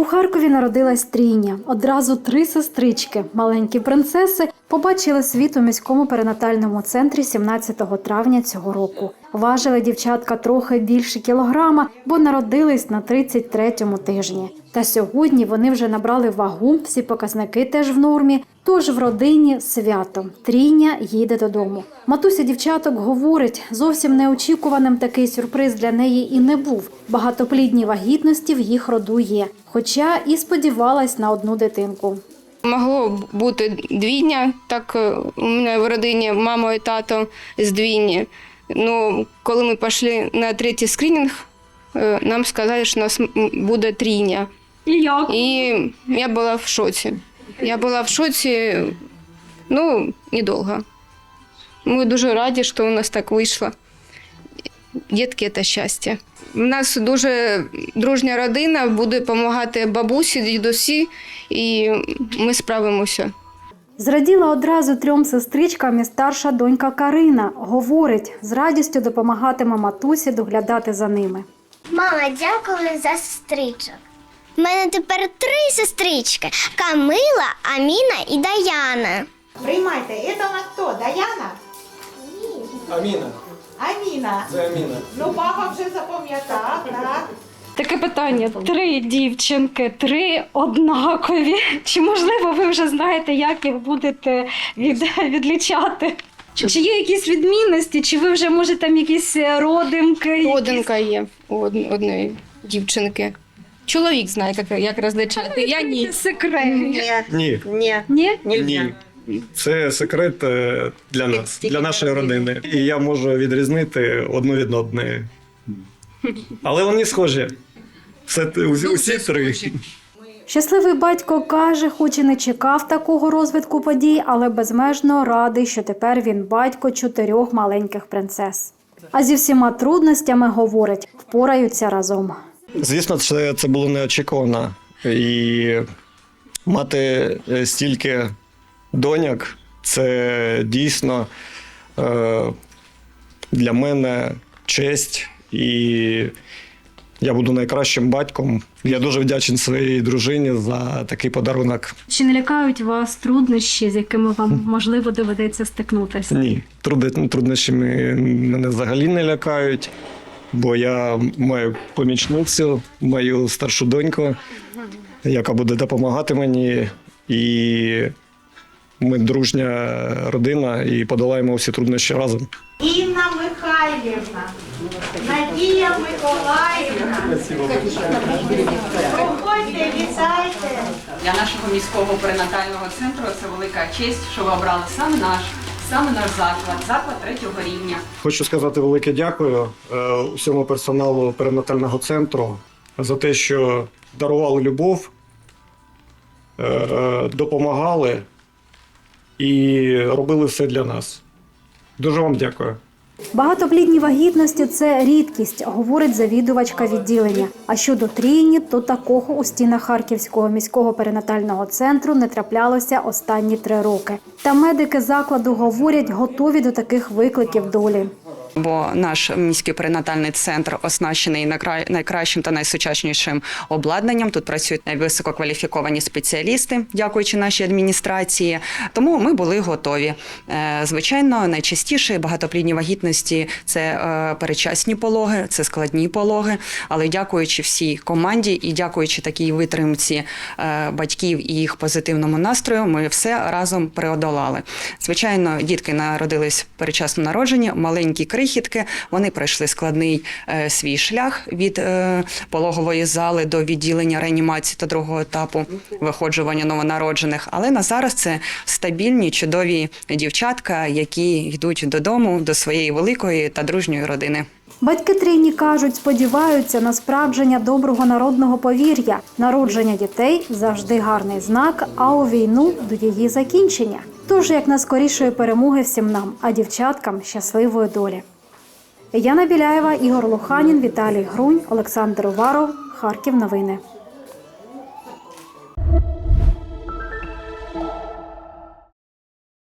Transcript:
У Харкові народилась трійня. Одразу три сестрички, маленькі принцеси, побачили світ у міському перинатальному центрі 17 травня цього року. Важили дівчатка трохи більше кілограма, бо народились на 33-му тижні. Та сьогодні вони вже набрали вагу, всі показники теж в нормі. Тож в родині свято. Трійня їде додому. Матуся дівчаток говорить, зовсім неочікуваним такий сюрприз для неї і не був. Багатоплідні вагітності в їх роду є, хоча і сподівалась на одну дитинку. Могло бути двійня, так е, у мене в родині мама і тато з двійні. Ну, коли ми пішли на третій скринінг, е, нам сказали, що у нас буде трійня. І як? І я була в шоці. Я була в шоці, ну, недовго. Ми дуже раді, що у нас так вийшло. Дітки це щастя. У нас дуже дружня родина, буде допомагати бабусі, дідусі, і ми справимося. Зраділа одразу трьом сестричкам і старша донька Карина. Говорить, з радістю допомагатиме матусі доглядати за ними. Мама, дякую за сестричок. У мене тепер три сестрички: Камила, Аміна і Даяна. Приймайте, це на хто? Даяна? Аміна, Аміна. це Аміна. Ну, папа вже запам'ятав, так? Таке питання: три дівчинки, три однакові. Чи можливо ви вже знаєте, як їх будете від, відлічати? Чи є якісь відмінності, чи ви вже може там якісь родинки? Родинка є у од- одної дівчинки. Чоловік знає, як, як розличати. Я ні. секрет? Ні, Ні. Ні? ні. Це секрет е, для нас, для нашої родини. І я можу відрізнити одну від одної. Але вони схожі. Все, усі, усі три. Щасливий батько каже, хоч і не чекав такого розвитку подій, але безмежно радий, що тепер він батько чотирьох маленьких принцес. А зі всіма трудностями говорить, впораються разом. Звісно, це, це було неочікувано. І мати е, стільки доньок це дійсно е, для мене честь. І я буду найкращим батьком. Я дуже вдячний своїй дружині за такий подарунок. Чи не лякають вас труднощі, з якими вам можливо доведеться стикнутися? Ні, труднощі мене взагалі не лякають, бо я маю помічницю, мою старшу доньку, яка буде допомагати мені. І ми дружня родина і подолаємо всі труднощі разом. Інна Михайлівна. Надія Миколаївна. Проходьте, вітайте. Для нашого міського перинатального центру це велика честь, що ви обрали саме наш, саме наш заклад, заклад третього рівня. Хочу сказати велике дякую е, усьому персоналу перинатального центру за те, що дарували любов, е, е, допомагали і робили все для нас. Дуже вам дякую. Багатоплідні вагітності це рідкість, говорить завідувачка відділення. А щодо трійні, то такого у стінах Харківського міського перинатального центру не траплялося останні три роки. Та медики закладу говорять, готові до таких викликів долі. Бо наш міський перинатальний центр оснащений найкращим та найсучаснішим обладнанням. Тут працюють висококваліфіковані спеціалісти, дякуючи нашій адміністрації. Тому ми були готові. Е, Звичайно, найчастіше багатоплідні вагітності це е, передчасні пологи, це складні пологи. Але дякуючи всій команді і дякуючи такій витримці е, батьків і їх позитивному настрою, ми все разом преодолали. Звичайно, дітки народились передчасно народжені, маленькі крихітки. Вони пройшли складний е, свій шлях від е, пологової зали до відділення реанімації та другого етапу виходжування новонароджених. Але на зараз це стабільні, чудові дівчатка, які йдуть додому до своєї великої та дружньої родини. Батьки трійні кажуть, сподіваються на справдження доброго народного повір'я. Народження дітей завжди гарний знак, а у війну до її закінчення. Тож як наскорішої перемоги всім нам, а дівчаткам щасливої долі. Яна Біляєва, Ігор Луханін, Віталій Грунь, Олександр Уваров, Харків. Новини.